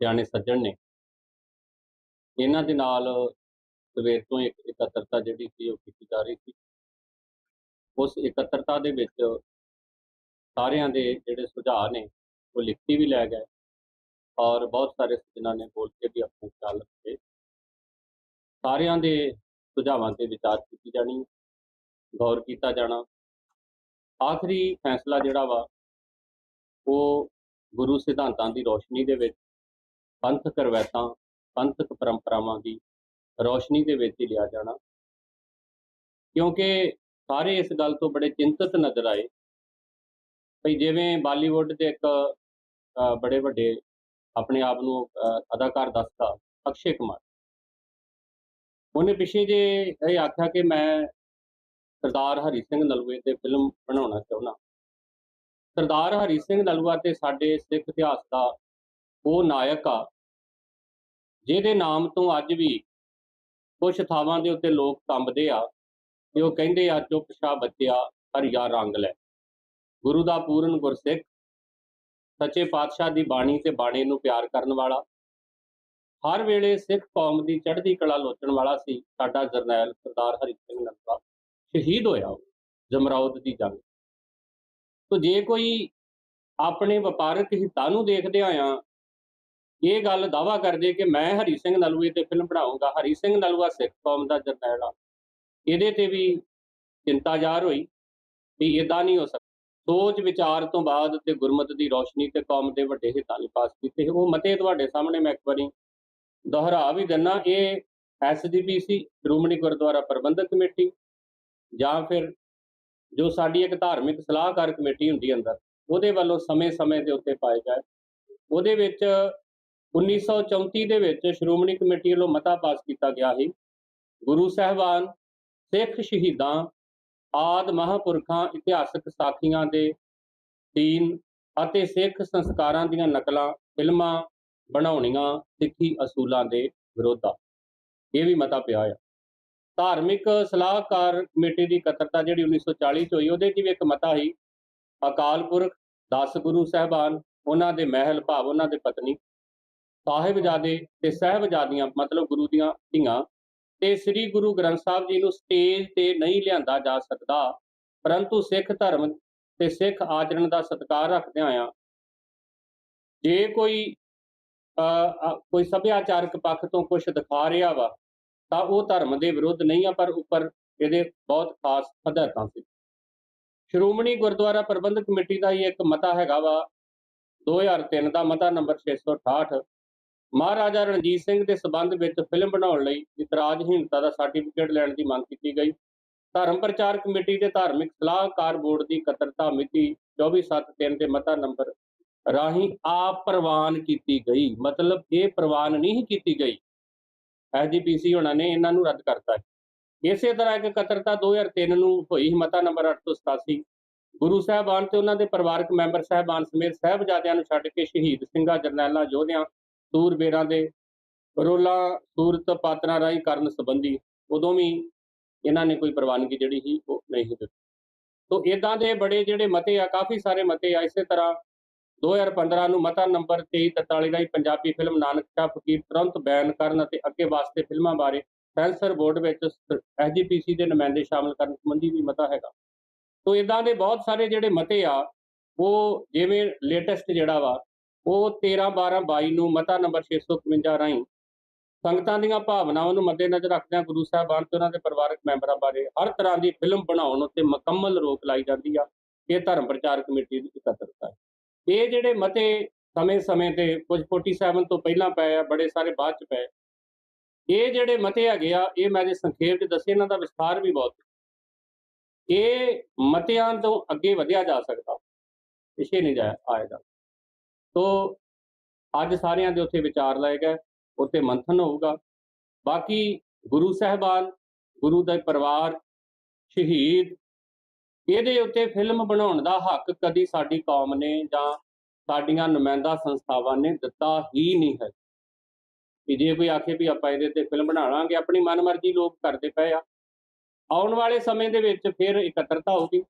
ਸਿਆਣੇ ਸੱਜਣ ਨੇ। ਇਹਨਾਂ ਦੇ ਨਾਲ ਸਵੇਰ ਤੋਂ ਇੱਕ ਇਕੱਤਰਤਾ ਜਿਹੜੀ ਸੀ ਉਹ ਕੀਤੀ ਜਾ ਰਹੀ ਸੀ। ਉਸ ਇਕੱਤਰਤਾ ਦੇ ਵਿੱਚ ਸਾਰਿਆਂ ਦੇ ਜਿਹੜੇ ਸੁਝਾਅ ਨੇ ਉਹ ਲਿਖਤੀ ਵੀ ਲੈ ਗਏ ਔਰ ਬਹੁਤ ਸਾਰੇ ਸੱਜਣਾਂ ਨੇ ਬੋਲ ਕੇ ਵੀ ਆਪਣੇ ਖਿਆਲ ਰੱਖੇ। ਸਾਰਿਆਂ ਦੇ ਸੁਝਾਵਾਂ ਤੇ ਵਿਚਾਰ ਕੀਤੀ ਜਾਣੀ, ਗੌਰ ਕੀਤਾ ਜਾਣਾ। ਆਖਰੀ ਫੈਸਲਾ ਜਿਹੜਾ ਵਾ, ਉਹ ਗੁਰੂ ਸਿਧਾਂਤਾਂ ਦੀ ਰੋਸ਼ਨੀ ਦੇ ਵਿੱਚ ਪੰਥਕ ਰਵਾਇਤਾਂ, ਪੰਥਕ ਪਰੰਪਰਾਵਾਂ ਦੀ ਰੋਸ਼ਨੀ ਦੇ ਵਿੱਚ ਹੀ ਲਿਆ ਜਾਣਾ। ਕਿਉਂਕਿ ਸਾਰੇ ਇਸ ਗੱਲ ਤੋਂ ਬੜੇ ਚਿੰਤਤ ਨਜ਼ਰ ਆਏ। ਭਈ ਜਿਵੇਂ ਬਾਲੀਵੁੱਡ ਦੇ ਇੱਕ ਬੜੇ ਵੱਡੇ ਆਪਣੇ ਆਪ ਨੂੰ ਅਦਾਕਾਰ ਦੱਸਦਾ, ਅਕਸ਼ੇ ਕੁਮਾਰ। ਉਹਨੇ ਪਿਛੇ ਜੇ ਇਹ ਆਖਿਆ ਕਿ ਮੈਂ ਸਰਦਾਰ ਹਰੀ ਸਿੰਘ ਨਲੂਏ ਤੇ ਫਿਲਮ ਬਣਾਉਣਾ ਚਾਹੁੰਦਾ। ਸਰਦਾਰ ਹਰੀ ਸਿੰਘ ਨਲੂਆ ਤੇ ਸਾਡੇ ਸਿੱਖ ਇਤਿਹਾਸ ਦਾ ਉਹ ਨਾਇਕ ਆ। ਜਿਹਦੇ ਨਾਮ ਤੋਂ ਅੱਜ ਵੀ ਕੁਝ ਥਾਵਾਂ ਦੇ ਉੱਤੇ ਲੋਕ ਕੰਬਦੇ ਆ ਤੇ ਉਹ ਕਹਿੰਦੇ ਆ, ਚੁੱਪ ਸ਼ਾ ਬੱਚਿਆ ਹਰੀਆ ਰੰਗ ਲੈ। ਗੁਰੂ ਦਾ ਪੂਰਨ ਗੁਰਸਿੱਖ, ਸੱਚੇ ਪਾਤਸ਼ਾਹ ਦੀ ਬਾਣੀ ਤੇ ਬਾਣੀ ਨੂੰ ਪਿਆਰ ਕਰਨ ਵਾਲਾ, ਹਰ ਵੇਲੇ ਸਿੱਖ ਕੌਮ ਦੀ ਚੜ੍ਹਦੀ ਕਲਾ ਲੋਚਣ ਵਾਲਾ ਸੀ। ਸਾਡਾ ਜਰਨੈਲ ਸਰਦਾਰ ਹਰੀ ਸਿੰਘ ਨਲੂਆ ਸ਼ਹੀਦ ਹੋਇਆ ਉਹ ਜਮਰੌਦ ਦੀ ਜੰਗ। ਤੋ ਜੇ ਕੋਈ ਆਪਣੇ ਵਪਾਰਕ ਹਿੱਤਾਂ ਨੂੰ ਦੇਖਦਿਆਂ ਆ ਇਹ ਗੱਲ ਦਾਵਾ ਕਰਦੇ ਕਿ ਮੈਂ ਹਰੀ ਸਿੰਘ ਨਲੂਏ ਤੇ ਫਿਲਮ ਬਣਾਉਂਗਾ ਹਰੀ ਸਿੰਘ ਨਲੂਆ ਸਿੱਖ ਕੌਮ ਦਾ ਜਰਨੈਲ ਆ। ਇਹਦੇ ਤੇ ਵੀ ਚਿੰਤਾ ਜ਼ਾਹਰ ਹੋਈ ਵੀ ਇਦਾਂ ਨਹੀਂ ਹੋ ਸਕਦਾ। ਸੋਚ ਵਿਚਾਰ ਤੋਂ ਬਾਅਦ ਤੇ ਗੁਰਮਤ ਦੀ ਰੋਸ਼ਨੀ ਤੇ ਕੌਮ ਦੇ ਵੱਡੇ ਹਿੱਤਾਂ ਲਈ ਪਾਸ ਕੀਤੇ। ਉਹ ਮਤੇ ਤੁਹਾਡੇ ਸਾਹਮਣੇ ਮੈਂ ਇੱਕ ਵਾਰੀ ਦੁਹਰਾ ਵੀ ਦਿੰਨਾ। ਇਹ ਐਸਜੀਪੀਸੀ ਸ਼੍ਰੋਮਣੀ ਗੁਰਦੁਆਰਾ ਪ੍ਰਬੰਧਕ ਕਮੇਟੀ ਜਾਂ ਫਿਰ ਜੋ ਸਾਡੀ ਇੱਕ ਧਾਰਮਿਕ ਸਲਾਹਕਾਰ ਕਮੇਟੀ ਹੁੰਦੀ ਅੰਦਰ, ਉਹਦੇ ਵੱਲੋਂ ਸਮੇਂ-ਸਮੇਂ ਦੇ ਉੱਤੇ ਪਾਏ ਜਾਏ ਉਹਦੇ ਵਿੱਚ 1934 ਦੇ ਵਿੱਚ ਸ਼੍ਰੋਮਣੀ ਕਮੇਟੀ ਵੱਲੋਂ ਮਤਾ ਪਾਸ ਕੀਤਾ ਗਿਆ ਸੀ। ਗੁਰੂ ਸਾਹਿਬਾਨ, ਸਿੱਖ ਸ਼ਹੀਦਾਂ, ਆਦ ਮਹਾਂਪੁਰਖਾਂ, ਇਤਿਹਾਸਕ ਸਾਖੀਆਂ ਦੇ ਦੀਨ ਅਤੇ ਸਿੱਖ ਸੰਸਕਾਰਾਂ ਦੀਆਂ ਨਕਲਾਂ, ਫਿਲਮਾਂ, ਬਣਾਉਣੀਆਂ, ਸਿੱਖੀ ਅਸੂਲਾਂ ਦੇ ਵਿਰੋਧ। ਇਹ ਵੀ ਮਤਾ ਪਿਆ ਆ। ਧਾਰਮਿਕ ਸਲਾਹਕਾਰ ਕਮੇਟੀ ਦੀ ਇਕੱਤਰਤਾ ਜਿਹੜੀ 1940 ਚ ਹੋਈ, ਉਹਦੇ 'ਚ ਵੀ ਇੱਕ ਮਤਾ ਸੀ। ਅਕਾਲ ਪੁਰਖ 10 ਗੁਰੂ ਸਾਹਿਬਾਨ, ਉਹਨਾਂ ਦੇ ਮਹਿਲ ਭਾਵ, ਉਹਨਾਂ ਦੇ ਪਤਨੀ। ਸਾਹਿਬਜ਼ਾਦੇ ਤੇ ਸਹਿਬਜ਼ਾਦੀਆਂ ਮਤਲਬ ਗੁਰੂ ਦੀਆਂ ਧੀਆਂ ਤੇ ਸ੍ਰੀ ਗੁਰੂ ਗ੍ਰੰਥ ਸਾਹਿਬ ਜੀ ਨੂੰ ਸਟੇਜ ਤੇ ਨਹੀਂ ਲਿਆਂਦਾ ਜਾ ਸਕਦਾ ਪਰੰਤੂ ਸਿੱਖ ਧਰਮ ਤੇ ਸਿੱਖ ਆਚਰਣ ਦਾ ਸਤਿਕਾਰ ਰੱਖਦਿਆਂ ਆ ਜੇ ਕੋਈ ਅ, ਕੋਈ ਸੱਭਿਆਚਾਰਕ ਪੱਖ ਤੋਂ ਕੁਝ ਦਿਖਾ ਰਿਹਾ ਵਾ ਤਾਂ ਉਹ ਧਰਮ ਦੇ ਵਿਰੁੱਧ ਨਹੀਂ ਆ ਪਰ ਉੱਪਰ ਇਹਦੇ ਬਹੁਤ ਖਾਸ ਹਦਾਇਤਾਂ ਸੀ। ਸ਼੍ਰੋਮਣੀ ਗੁਰਦੁਆਰਾ ਪ੍ਰਬੰਧਕ ਕਮੇਟੀ ਦਾ ਹੀ ਇੱਕ ਮਤਾ ਹੈਗਾ ਵਾ 2003 ਦਾ ਮਤਾ ਨੰਬਰ 668 ਮਹਾਰਾਜਾ ਰਣਜੀਤ ਸਿੰਘ ਦੇ ਸਬੰਧ ਵਿੱਚ ਫਿਲਮ ਬਣਾਉਣ ਲਈ ਇਤਰਾਜ਼ਹੀਣਤਾ ਦਾ ਸਰਟੀਫਿਕੇਟ ਲੈਣ ਦੀ ਮੰਗ ਕੀਤੀ ਗਈ। ਧਰਮ ਪ੍ਰਚਾਰ ਕਮੇਟੀ ਦੇ ਧਾਰਮਿਕ ਸਲਾਹਕਾਰ ਬੋਰਡ ਦੀ ਇਕੱਤਰਤਾ ਮਿਤੀ 24/7/3 ਦੇ ਮਤਾ ਨੰਬਰ ਰਾਹੀਂ ਆਪ ਪ੍ਰਵਾਨ ਕੀਤੀ ਗਈ। ਮਤਲਬ ਇਹ ਪ੍ਰਵਾਨ ਨਹੀਂ ਕੀਤੀ ਗਈ। ਐਸਜੀਪੀਸੀ ਹੋਣਾ ਨੇ ਇਹਨਾਂ ਨੂੰ ਰੱਦ ਕਰਤਾ। ਇਸੇ ਤਰ੍ਹਾਂ ਇੱਕ ਇਕੱਤਰਤਾ 2003 ਨੂੰ ਹੋਈ ਮਤਾ ਨੰਬਰ 887 ਗੁਰੂ ਸਾਹਿਬਾਨ ਤੇ ਉਹਨਾਂ ਦੇ ਪਰਿਵਾਰਕ ਮੈਂਬਰ ਸਾਹਿਬਾਨ ਸਮੇਤ ਸਾਹਿਬਜ਼ਾਦਿਆਂ ਨੂੰ ਛੱਡ ਕੇ ਸ਼ਹੀਦ ਸਿੰਘਾਂ ਜਰਨੈਲਾਂ ਯੋਧਿਆਂ ਸੂਰਬੇਰਾਂ ਦੇ ਰੋਲਾ ਸੂਰਤ ਪਾਤਰਾਂ ਰਾਹੀਂ ਕਰਨ ਸੰਬੰਧੀ ਉਦੋਂ ਵੀ ਇਹਨਾਂ ਨੇ ਕੋਈ ਪ੍ਰਵਾਨਗੀ ਜਿਹੜੀ ਸੀ ਉਹ ਨਹੀਂ ਦਿੱਤੀ। ਤੋਂ ਇਦਾਂ ਦੇ ਬੜੇ ਜਿਹੜੇ ਮਤੇ ਆ, ਕਾਫੀ ਸਾਰੇ ਮਤੇ ਆ, ਇਸੇ ਤਰ੍ਹਾਂ 2015 ਨੂੰ ਮਤਾ ਨੰਬਰ 2343 ਰਾਹੀਂ ਪੰਜਾਬੀ ਫਿਲਮ ਨਾਨਕ ਸ਼ਾਹ ਫਕੀਰ ਤੁਰੰਤ ਬੈਨ ਕਰਨ ਅਤੇ ਅੱਗੇ ਵਾਸਤੇ ਫਿਲਮਾਂ ਬਾਰੇ ਸੈਂਸਰ ਬੋਰਡ ਵਿੱਚ ਐਸਜੀਪੀਸੀ ਦੇ ਨੁਮਾਇੰਦੇ ਸ਼ਾਮਲ ਕਰਨ ਸੰਬੰਧੀ ਵੀ ਮਤਾ ਹੈਗਾ। ਤੋਂ ਇਦਾਂ ਦੇ ਬਹੁਤ ਸਾਰੇ ਜਿਹੜੇ ਮਤੇ ਆ, ਉਹ ਜਿਵੇਂ ਲੇਟੈਸਟ ਜਿਹੜਾ ਵਾ ਉਹ 13 12 22 ਨੂੰ ਮਤਾ ਨੰਬਰ 651 ਰਾਹੀਂ ਸੰਗਤਾਂ ਦੀਆਂ ਭਾਵਨਾਵਾਂ ਨੂੰ ਮੱਦੇਨਜ਼ਰ ਰੱਖਦਿਆਂ ਗੁਰੂ ਸਾਹਿਬਾਨ ਤੇ ਉਹਨਾਂ ਦੇ ਪਰਿਵਾਰਕ ਮੈਂਬਰਾਂ ਬਾਰੇ ਹਰ ਤਰ੍ਹਾਂ ਦੀ ਫਿਲਮ ਬਣਾਉਣ ਉੱਤੇ ਮੁਕੰਮਲ ਰੋਕ ਲਾਈ ਜਾਂਦੀ ਆ, ਇਹ ਧਰਮ ਪ੍ਰਚਾਰ ਕਮੇਟੀ ਦੀ ਇਕੱਤਰਤਾ ਹੈ। ਇਹ ਜਿਹੜੇ ਮਤੇ ਸਮੇਂ-ਸਮੇਂ ਤੇ ਕੁਝ 47 ਤੋਂ ਪਹਿਲਾਂ ਪਏ ਆ, ਬੜੇ ਸਾਰੇ ਬਾਅਦ ਚ ਪਏ ਇਹ ਜਿਹੜੇ ਮਤੇ ਹੈਗੇ ਆ, ਇਹ ਮੈਂ ਜੇ ਸੰਖੇਪ ਚ ਦੱਸੇ, ਇਹਨਾਂ ਦਾ ਵਿਸਥਾਰ ਵੀ ਬਹੁਤ ਇਹ ਮਤਿਆਂ ਤੋਂ ਅੱਗੇ ਵਧਿਆ ਜਾ ਸਕਦਾ, ਪਿਛੇ ਨਹੀਂ ਜਾਇਆ ਆਏਗਾ। ਤੋ ਅੱਜ ਸਾਰਿਆਂ ਦੇ ਉੱਥੇ ਵਿਚਾਰ ਲਏ ਗਏ, ਉੱਥੇ ਮੰਥਨ ਹੋਊਗਾ। ਬਾਕੀ ਗੁਰੂ ਸਾਹਿਬਾਨ, ਗੁਰੂ ਦਾ ਪਰਿਵਾਰ, ਸ਼ਹੀਦ, ਇਹਦੇ ਉੱਤੇ ਫਿਲਮ ਬਣਾਉਣ ਦਾ ਹੱਕ ਕਦੀ ਸਾਡੀ ਕੌਮ ਨੇ ਜਾਂ ਸਾਡੀਆਂ ਨੁਮਾਇੰਦਾ ਸੰਸਥਾਵਾਂ ਨੇ ਦਿੱਤਾ ਹੀ ਨਹੀਂ ਹੈ। ਕਿ ਜੇ ਕੋਈ ਆਖੇ ਵੀ ਆਪਾਂ ਇਹਦੇ ਤੇ ਫਿਲਮ ਬਣਾ ਲਾਂਗੇ, ਆਪਣੀ ਮਨਮਰਜ਼ੀ ਲੋਕ ਕਰਦੇ ਪਏ ਆ। ਆਉਣ ਵਾਲੇ ਸਮੇਂ ਦੇ ਵਿੱਚ ਫਿਰ ਇਕੱਤਰਤਾ ਹੋਊਗੀ,